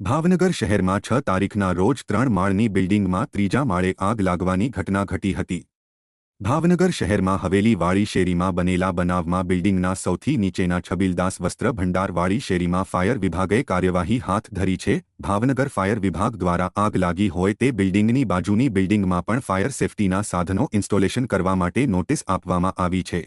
ભાવનગર શહેરમાં છ તારીખના રોજ ત્રણ માળની બિલ્ડિંગમાં ત્રીજા માળે આગ લાગવાની ઘટના ઘટી હતી. ભાવનગર શહેરમાં હવેલી વાળી શેરીમાં બનેલા બનાવમાં બિલ્ડિંગના સૌથી નીચેના છબીલદાસ વસ્ત્ર ભંડારવાળી શેરીમાં ફાયર વિભાગે કાર્યવાહી હાથ ધરી છે. ભાવનગર ફાયર વિભાગ દ્વારા આગ લાગી હોય તે બિલ્ડિંગની બાજુની બિલ્ડિંગમાં પણ ફાયર સેફટીના સાધનો ઇન્સ્ટોલેશન કરવા માટે નોટિસ આપવામાં આવી છે.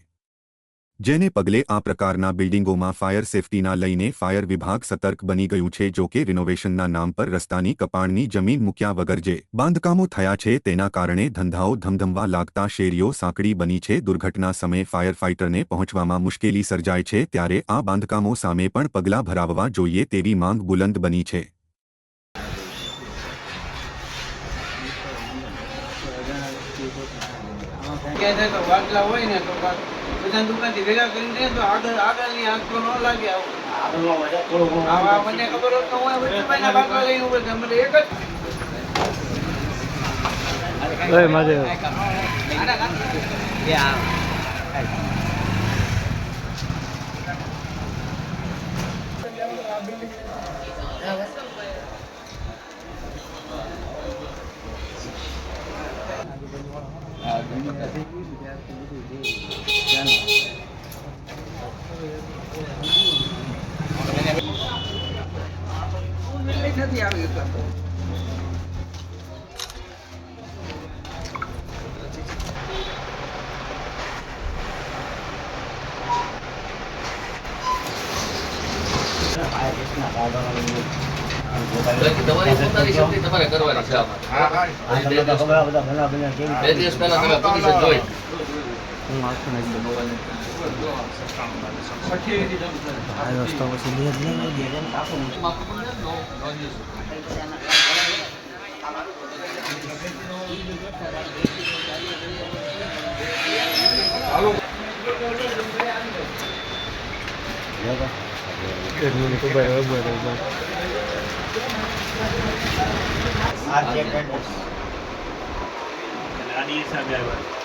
જેને પગલે આ પ્રકારના બિલ્ડિંગોમાં ફાયર સેફટીના લઈને ફાયર વિભાગ સતર્ક બની ગયું છે, જો કે રિનોવેશનના નામ પર રસ્તાની કપાણની જમીન મૂક્યા વગર જે બાંધકામો થયા છે, તેના કારણે ધંધાઓ ધમધમવા લાગતા શેરીઓ સાંકડી બની છે. દુર્ઘટના સમયે ફાયર ફાઇટરને પહોંચવામાં મુશ્કેલી સર્જાય છે, ત્યારે આ બાંધકામો સામે પણ પગલાં ભરાવવા જોઈએ તેવી માંગ બુલંદ બની છે. વાટલા હોય ને તો ભેગા કરીને તો આગળ આગળની આંખ ન લાગે આવું મને ખબર હોત તો હું એક જ મહાદેવ નથી આવી શકતો બાકી તમારી પોતાની શક્તિ તમારે કરવાની છે આમાં. બે દિવસ- બે દિવસ પહેલા તમે પોઝિશન જોઈ. નાખી દઉં આ રસ્તો પછી લે જ નહીં